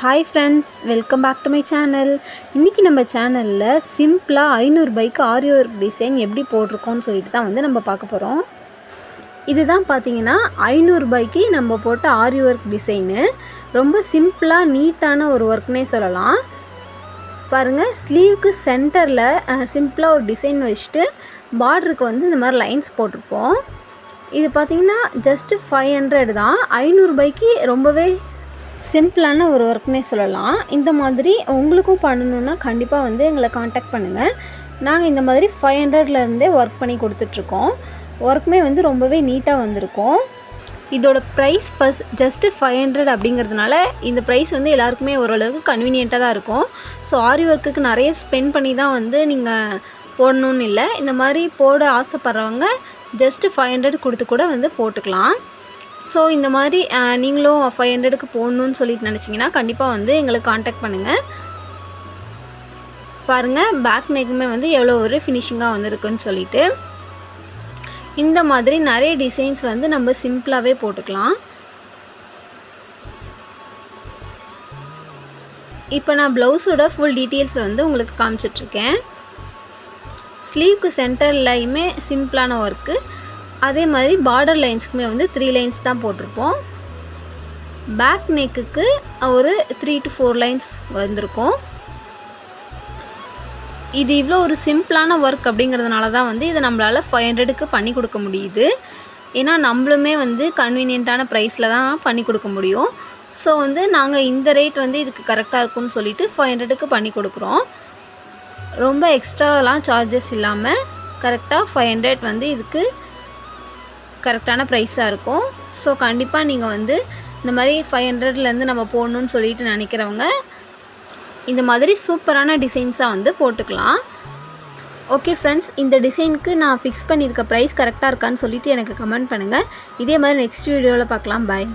Hi friends welcome back to my channel இன்றைக்கி நம்ம சேனலில் சிம்பிளாக ஐநூறுபாய்க்கு ஆரி ஒர்க் டிசைன் எப்படி போட்டிருக்கோம்னு சொல்லிட்டு தான் வந்து நம்ம பார்க்க போகிறோம் இதுதான் பார்த்தீங்கன்னா ஐநூறுபாய்க்கு நம்ம போட்ட ஆரி ஒர்க் டிசைனு ரொம்ப சிம்பிளாக நீட்டான ஒரு ஒர்க்னே சொல்லலாம். பாருங்கள் ஸ்லீவுக்கு சென்டரில் சிம்பிளாக ஒரு டிசைன் வச்சுட்டு பார்டருக்கு வந்து இந்த மாதிரி லைன்ஸ் போட்டிருப்போம். இது பார்த்தீங்கன்னா ஜஸ்ட்டு ஃபைவ் ஹண்ட்ரட் தான். ஐநூறுபாய்க்கு ரொம்பவே சிம்பிளான ஒரு ஒர்க்னே சொல்லலாம். இந்த மாதிரி உங்களுக்கும் பண்ணணுன்னா கண்டிப்பாக வந்து எங்களை காண்டாக்ட் பண்ணுங்கள் நாங்கள் இந்த மாதிரி ஃபைவ் ஹண்ட்ரட்லேருந்தே ஒர்க் பண்ணி கொடுத்துட்ருக்கோம். ஒர்க்குமே வந்து ரொம்பவே நீட்டாக வந்திருக்கும். இதோட price first just five hundred அப்படிங்கிறதுனால இந்த ப்ரைஸ் வந்து எல்லாருக்குமே ஓரளவுக்கு கன்வீனியண்ட்டாக தான் இருக்கும். ஸோ ஆரி ஒர்க்குக்கு நிறைய ஸ்பெண்ட் பண்ணி தான் வந்து நீங்கள் போடணுன்னு இல்லை. இந்த மாதிரி போட ஆசைப்பட்றவங்க ஜஸ்ட்டு ஃபைவ் ஹண்ட்ரட் கொடுத்து கூட வந்து போட்டுக்கலாம். ஸோ இந்த மாதிரி நீங்களும் ஃபைவ் ஹண்ட்ரடுக்கு போகணுன்னு சொல்லிட்டு நினச்சிங்கன்னா கண்டிப்பாக வந்து எங்களை காண்டாக்ட் பண்ணுங்கள் பாருங்கள் பேக் நெக்குமே வந்து எவ்வளோ ஒரு ஃபினிஷிங்காக வந்திருக்குன்னு சொல்லிட்டு. இந்த மாதிரி நிறைய டிசைன்ஸ் வந்து நம்ம சிம்பிளாகவே போட்டுக்கலாம். இப்போ நான் ப்ளவுஸோட ஃபுல் டீட்டெயில்ஸ் வந்து உங்களுக்கு காமிச்சிட்ருக்கேன் ஸ்லீவ்க்கு சென்டர்லையுமே சிம்பிளான ஒர்க்கு அதே மாதிரி பார்டர் லைன்ஸ்க்குமே வந்து த்ரீ லைன்ஸ் தான் போட்டிருப்போம். பேக் நெக்குக்கு ஒரு த்ரீ டு ஃபோர் லைன்ஸ் வந்திருக்கும். இது இவ்வளோ ஒரு சிம்பிளான ஒர்க் அப்படிங்கிறதுனால தான் வந்து இதை நம்மளால் ஃபைவ் ஹண்ட்ரடுக்கு பண்ணி கொடுக்க முடியுது. ஏன்னா நம்மளுமே வந்து கன்வீனியண்ட்டான ப்ரைஸில் தான் பண்ணி கொடுக்க முடியும். ஸோ வந்து நாங்கள் இந்த ரேட் வந்து இதுக்கு கரெக்டாக இருக்கும்னு சொல்லிட்டு ஃபைவ் ஹண்ட்ரடுக்கு பண்ணி கொடுக்குறோம். ரொம்ப எக்ஸ்ட்ராலாம் சார்ஜஸ் இல்லாமல் கரெக்டாக ஃபைவ் ஹண்ட்ரட் வந்து இதுக்கு கரெக்டான ப்ரைஸாக இருக்கும். ஸோ கண்டிப்பாக நீங்கள் வந்து இந்த மாதிரி ஃபைவ் ஹண்ட்ரட்லேருந்து நம்ம போடணுன்னு சொல்லிட்டு நினைக்கிறவங்க இந்த மாதிரி சூப்பரான டிசைன்ஸாக வந்து போட்டுக்கலாம். ஓகே ஃப்ரெண்ட்ஸ் இந்த டிசைனுக்கு நான் ஃபிக்ஸ் பண்ணியிருக்க ப்ரைஸ் கரெக்டாக இருக்கான்னு சொல்லிவிட்டு எனக்கு கமெண்ட் பண்ணுங்கள் இதே மாதிரி நெக்ஸ்ட் வீடியோவில் பார்க்கலாம். பாய்